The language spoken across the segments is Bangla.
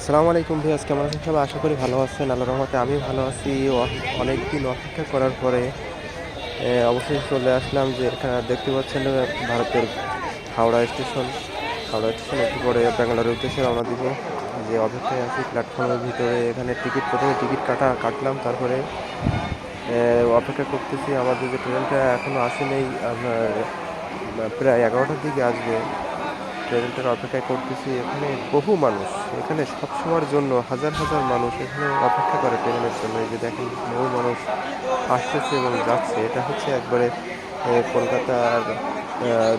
আসসালামু আলাইকুম ভিয়াস কেমন আছেন সবাই? আশা করি ভালো আছেন আল্লাহ রহমতে আমি ভালো আছি। অনেক দিন অপেক্ষা করার পরে অবশেষে চলে আসলাম যে এখানে দেখতে পাচ্ছেন ভারতের হাওড়া স্টেশন। হাওড়া স্টেশন একটু পরে ব্যাঙ্গালোরের উদ্দেশ্যে রওনা দিব। যে অপেক্ষায় আছি প্ল্যাটফর্মের ভিতরে, এখানে টিকিট, প্রথমে টিকিট কাটা, কাটলাম, তারপরে অপেক্ষা করতেছি। আমাদের যে ট্রেনটা এখনও আসেনি প্রায় এগারোটার দিকে আসবে। ট্রেনটার অপেক্ষায় করতেছি, এখানে বহু মানুষ, এখানে সবসময়ের জন্য হাজার হাজার মানুষ এখানে অপেক্ষা করে ট্রেনের জন্য। এই যে দেখেন, বহু মানুষ আসতেছে এবং যাচ্ছে। এটা হচ্ছে একবারে কলকাতার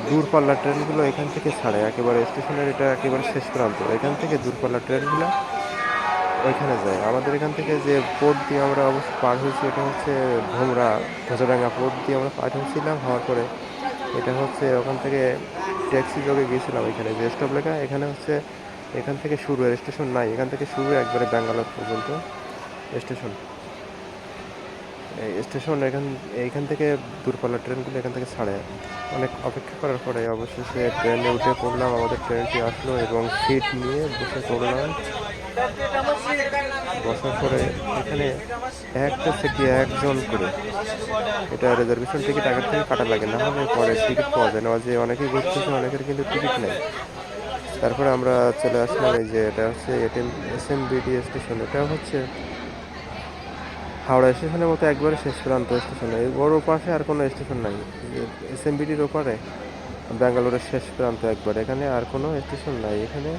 দূরপাল্লার ট্রেনগুলো এখান থেকে ছাড়ে। একেবারে স্টেশনের এটা একেবারে শেষ প্রান্ত। এখান থেকে দূরপাল্লার ট্রেনগুলো ওইখানে যায়। আমাদের এখান থেকে যে পোর্ট দিয়ে আমরা অবশ্য পার হয়েছি, এটা হচ্ছে ভোমরা ধ্বজাডাঙ্গা পোর্ট দিয়ে আমরা পার হয়েছিলাম। হওয়ার পরে এটা হচ্ছে ওখান থেকে ট্যাক্সি যোগে গিয়েছিলাম এখানে। যে স্টপ লেখা, এখানে হচ্ছে এখান থেকে শুরু স্টেশন নাই। এখান থেকে শুরু একবারে ব্যাঙ্গালোর পর্যন্ত। স্টেশন স্টেশন এখান এইখান থেকে দূরপাল্লার ট্রেনগুলো এখান থেকে ছাড়ে। অনেক অপেক্ষা করার পরে অবশেষে ট্রেনে উঠে পড়লাম, আমাদের ট্রেনটি আসলো এবং সিট নিয়ে বসে পড়লাম। বসার পরে এখানে একটা সিটে একজন করে। এটা রিজার্ভেশন টিকিট আগের থেকে কাটা লাগে, না হলে পরে টিকিট পাওয়া যায় না। যে অনেকেই ঘুরতেছে, অনেকের কিন্তু টিকিট নেই। তারপরে আমরা চলে আসলাম, এই যে এটা হচ্ছে ATM S M BD station এটা হচ্ছে হাওড়া স্টেশনের মতো একবারে শেষ প্রান্ত স্টেশন। এই বড় পাশে আর কোনো স্টেশন নাই। এস এম বিডির ওপারে, ব্যাঙ্গালোরের শেষ প্রান্ত একবার। এখানে আর কোনো স্টেশন নাই। এখানে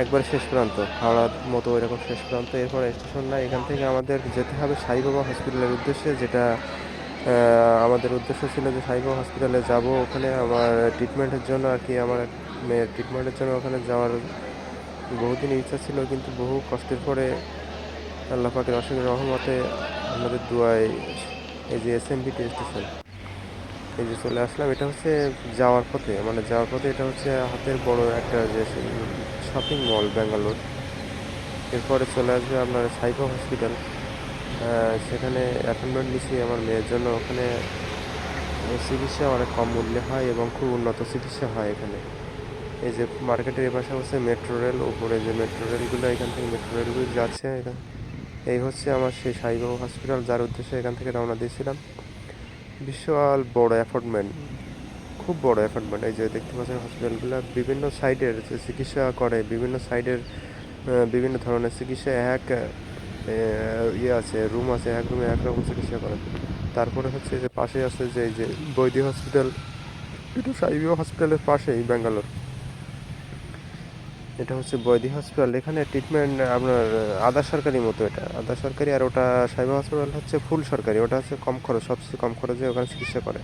একবার শেষ প্রান্ত, হাওড়ার মতো এরকম শেষ প্রান্ত। এরপরে স্টেশন নাই, এখান থেকে আমাদের যেতে হবে সাইবাবা হসপিটালের উদ্দেশ্যে, যেটা আমাদের উদ্দেশ্য ছিল যে সাইবাবা হসপিটালে যাব। ওখানে আমার ট্রিটমেন্টের জন্য আর কি, আমার মেয়ের ট্রিটমেন্টের জন্য ওখানে যাওয়ার বহুদিন ইচ্ছা ছিল, কিন্তু বহু কষ্টের পরে আল্লাহ পাকের অশেষ রহমতে আমাদের দুয়ায় এই যে এস বিটি স্টেশন, এই যে চলে আসলাম। এটা হচ্ছে যাওয়ার পথে মানে যাওয়ার পথে এটা হচ্ছে হাতের বড় একটা যে শপিং মল ব্যাঙ্গালোর এরপরে চলে আসবে আপনার সাইকো হসপিটাল। সেখানে অ্যাপয়েন্টমেন্ট নিচ্ছি আমার মেয়ের জন্য। ওখানে চিকিৎসা অনেক কম মূল্যে হয় এবং খুব উন্নত চিকিৎসা হয় এখানে। এই যে মার্কেটের এপাশে হচ্ছে মেট্রো রেল উপরে যে মেট্রো রেলগুলো, এখান থেকে মেট্রো রেলগুলো যাচ্ছে এখান। এই হচ্ছে আমার সেই সাইবাবা হসপিটাল, যার উদ্দেশ্যে এখান থেকে রওনা দিয়েছিলাম। বিশাল বড় অ্যাপার্টমেন্ট খুব বড় অ্যাপার্টমেন্ট এই যে দেখতে পাচ্ছেন হসপিটালগুলো বিভিন্ন সাইডের চিকিৎসা করে, বিভিন্ন সাইডের বিভিন্ন ধরনের চিকিৎসা, এক ইয়ে আছে রুম আছে, এক রুমে এক রকম চিকিৎসা করে। তারপরে হচ্ছে যে পাশে আছে যে যে বৈদ্য হসপিটাল এটা সাইবিও হসপিটালের পাশেই ব্যাঙ্গালোর। এটা হচ্ছে বৈদ্য হসপিটাল এখানে ট্রিটমেন্ট আপনার, আধা সরকারি মতো এটা। আধা সরকারি আর ওটা সাইবা হসপিটাল হচ্ছে ফুল সরকারি। ওটা হচ্ছে কম খরচ, সবচেয়ে কম খরচে ওখানে চিকিৎসা করে।